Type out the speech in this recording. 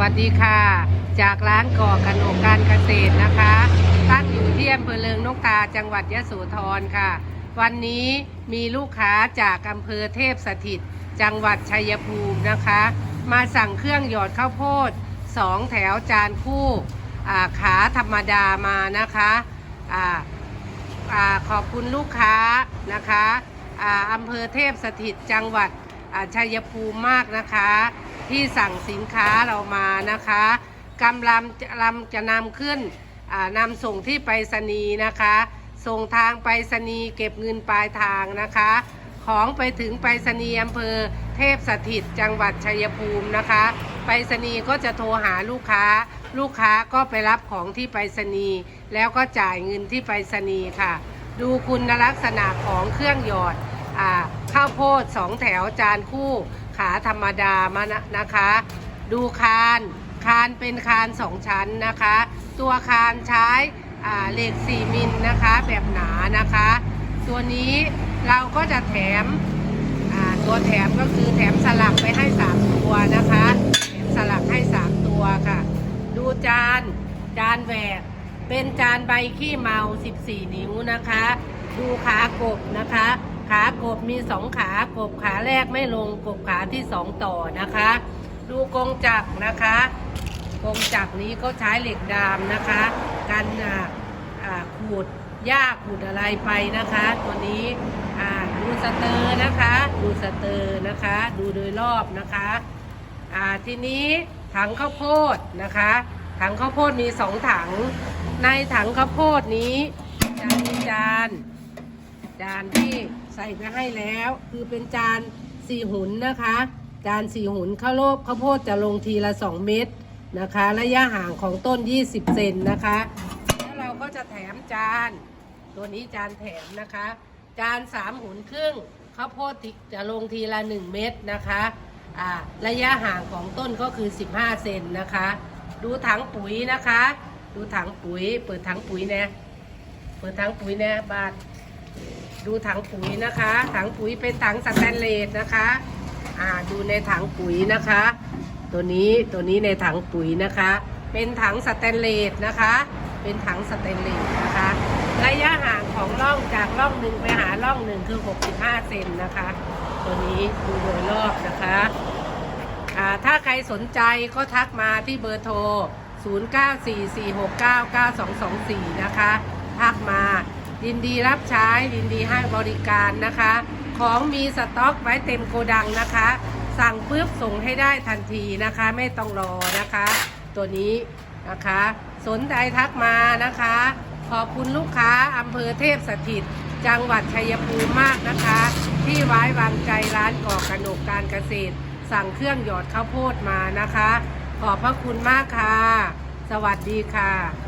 วัสดีค่ะ จากร้านก่อกระหนกการเกษตรนะคะ ตั้งอยู่ที่อำเภอเลิงนกตาจังหวัดยะโสธรค่ะ วันนี้มีลูกค้าจากอำเภอเทพสถิต จังหวัดชัยภูมินะคะ มาสั่งเครื่องหยอดข้าวโพดสองแถวจานคู่ขาธรรมดามานะคะอ่าอาขอบคุณลูกค้านะคะอ่าอำเภอเทพสถิตจังหวัดอ่าชัยภูมิมากนะคะ ที่สั่งสินค้าเรามานะคะกำลังจะลำจะนำขึ้นนำส่งที่ไปรษณีย์นะคะ ส่งทางไปรษณีย์เก็บเงินปลายทางนะคะ ของไปถึงไปรษณีย์อำเภอเทพสถิตจังหวัดชัยภูมินะคะ ไปรษณีย์ก็จะโทรหาลูกค้า ลูกค้าก็ไปรับของที่ไปรษณีย์แล้วก็จ่ายเงินที่ไปรษณีย์ค่ะ ดูคุณลักษณะของเครื่องหยอดอ่า ข้าวโพดสองแถวจานคู่ขาธรรมดามานะนะคะ ดูคานคานเป็นคานสองชั้นนะคะ ตัวคานใช้เหล็ก4มิลนะคะแบบหนานะคะ ตัวนี้เราก็จะแถมตัวแถมก็คือแถมสลักไปให้3ตัวนะคะแถมสลักให้3ตัวค่ะ ดูจานจานแหวกเป็นจานใบขี้เมา 14 นิ้วนะคะ ดูขากบนะคะ ขากบมีสองขากบขาแรกไม่ลงกบขาที่สองต่อนะคะ ดูกรงจักรนะคะกรงจักรนี้ก็ใช้เหล็กดามนะคะกันขูดหญ้าขูดอะไรไปนะคะ ตัวนี้ดูสเตอร์นะคะ ดูสเตอร์นะคะ ดูโดยรอบนะคะทีนี้ถังข้าวโพดนะคะ ถังข้าวโพดมีสองถัง ในถังข้าวโพดนี้จะมีจาน จานที่ใส่ไปให้แล้ว คือเป็นจานสี่หุนนะคะ จานสี่หุนข้าวโลบข้าวโพดจะลงทีละ 2 เม็ดนะคะ ระยะห่างของต้น 20 เซนนะคะ แล้วเราก็จะแถมจาน ตัวนี้จานแถมนะคะ จานสามหุนครึ่งข้าวโพดจะลงทีละ 1 เม็ดนะคะระยะห่างของต้นก็คือ 15 เซนนะคะ ดูถังปุ๋ยนะคะ ดูถังปุ๋ย เปิดถังปุ๋ยแนะ เปิดถังปุ๋ยแนะบาท ดูถังปุ๋ยนะคะ ถังปุ๋ยเป็นถังสแตนเลสนะคะ อ่าดูในถังปุ๋ยนะคะ ตัวนี้ตัวนี้ในถังปุ๋ยนะคะ เป็นถังสแตนเลสนะคะ เป็นถังสแตนเลสนะคะ ระยะห่างของร่องจากร่องหนึ่งไปหาร่องหนึ่งคือ 65 เซนนะคะ ตัวนี้ดูโดยรอบนะคะอ่าถ้าใครสนใจก็ทักมาที่เบอร์โทร 0944699224 นะคะ ทักมา ยินดีรับใช้ยินดีให้บริการนะคะ ของมีสต็อกไว้เต็มโกดังนะคะ สั่งปุ๊บส่งให้ได้ทันทีนะคะ ไม่ต้องรอนะคะ ตัวนี้นะคะ สนใจทักมานะคะ ขอบคุณลูกค้าอำเภอเทพสถิต จังหวัดชัยภูมิมากนะคะ ที่ไว้วางใจร้านก่อกระหนกการเกษตร สั่งเครื่องหยอดข้าวโพดมานะคะ ขอบพระคุณมากค่ะ สวัสดีค่ะ